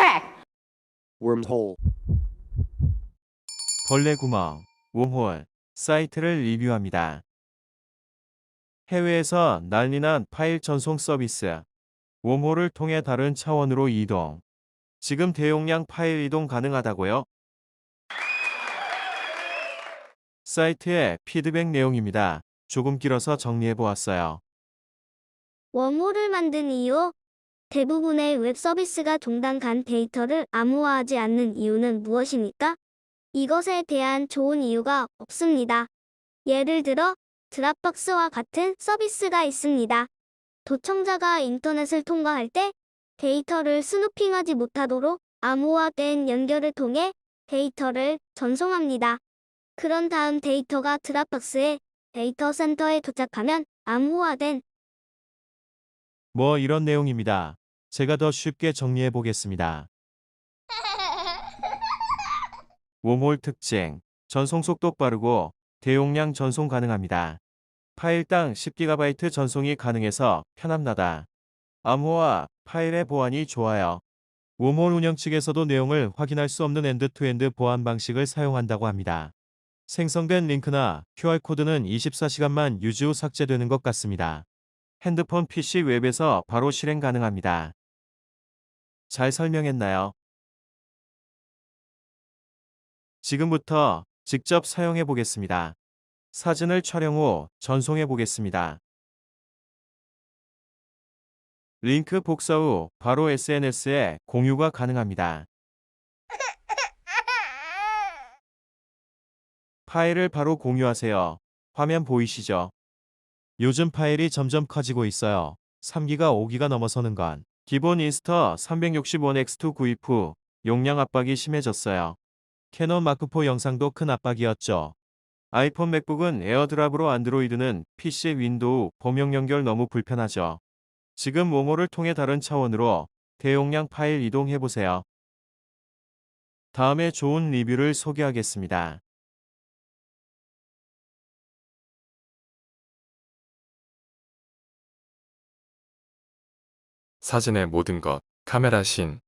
check. wormhole, 벌레 구멍, 웜홀, 사이트를 리뷰합니다. 해외에서 난리난 파일 전송 서비스, 웜홀을 통해 다른 차원으로 이동. 지금 대용량 파일 이동 가능하다고요? 사이트의 피드백 내용입니다. 조금 길어서 정리해 보았어요. 웜홀을 만든 이유 대부분의 웹 서비스가 종단 간 데이터를 암호화하지 않는 이유는 무엇입니까? 이것에 대한 좋은 이유가 없습니다. 예를 들어 드랍박스와 같은 서비스가 있습니다. 도청자가 인터넷을 통과할 때 데이터를 스누핑하지 못하도록 암호화된 연결을 통해 데이터를 전송합니다. 그런 다음 데이터가 드랍박스의 데이터 센터에 도착하면 암호화된 뭐 이런 내용입니다. 제가 더 쉽게 정리해 보겠습니다. 웜홀 특징, 전송 속도 빠르고 대용량 전송 가능합니다. 파일당 10GB 전송이 가능해서 편합니다. 암호화, 파일의 보안이 좋아요. 웜홀 운영 측에서도 내용을 확인할 수 없는 엔드투엔드 보안 방식을 사용한다고 합니다. 생성된 링크나 QR코드는 24시간만 유지 후 삭제되는 것 같습니다. 핸드폰 PC 웹에서 바로 실행 가능합니다. 잘 설명했나요? 지금부터 직접 사용해 보겠습니다. 사진을 촬영 후 전송해 보겠습니다. 링크 복사 후 바로 SNS에 공유가 가능합니다. 파일을 바로 공유하세요. 화면 보이시죠? 요즘 파일이 점점 커지고 있어요. 3기가 5기가 넘어서는 건 기본 인스터 361X2 구입 후 용량 압박이 심해졌어요. 캐논 마크4 영상도 큰 압박이었죠. 아이폰 맥북은 에어드랍으로 안드로이드는 PC 윈도우 범용 연결 너무 불편하죠. 지금 모모를 통해 다른 차원으로 대용량 파일 이동해보세요. 다음에 좋은 리뷰를 소개하겠습니다. 사진의 모든 것, 카메라 신,